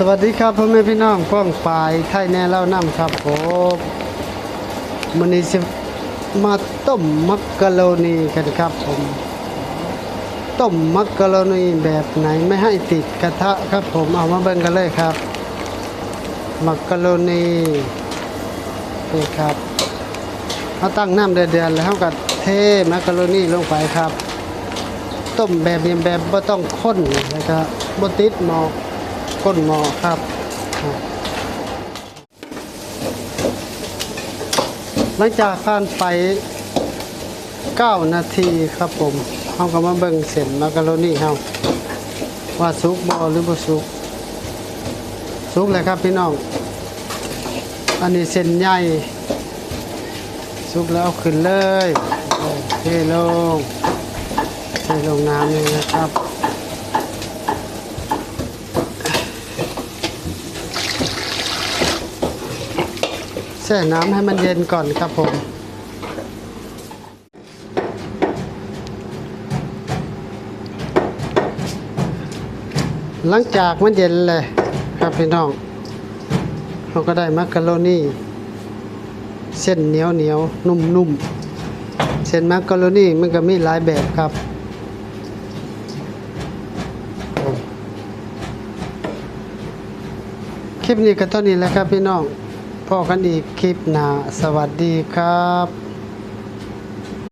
สวัสดีครับพ่อแม่พี่น้องป้องปายไทยแน่เล่าน้ำครับผมมันนี้จะมาต้มมักกะโรนีกันครับผมต้มมักกะโรนีแบบไหนไม่ให้ติดกระทะครับผมเอามาเบิ่งกันเลยครับ มักกะโรนีนี่ครับเอาตั้งน้ำเดือดๆแล้วก็เทมักกะโรนีลงไปครับ ต้มแบบนี้แบบบ่ต้องข้นแล้วก็บติดหมอก ก้นหมอครับหลังจากผ่านไป 9 นาทีครับผมเฮาก็มาเบิ่งเส้นมักกะโรนีเฮาว่าสุกบ่หรือบ่สุกสุกแล้วครับพี่น้อง อันนี้เส้นใหญ่สุกแล้วเอาขึ้นเลยเทลงใส่ลงน้ำเลยนะครับ ช่น้ำให้มันเย็นก่อนครับผม หลังจากมันเย็นเลยครับพี่น้องเราก็ได้มักกะโรนีเส้นเหนียวเหนียวนุ่มนุ่มๆเส้นมักกะโรนีมันก็มีหลายแบบครับคลิปนี้ก็เท่านี้แหล้วครับพี่น้อง พอกันอีกคลิปหน้าสวัสดีครับ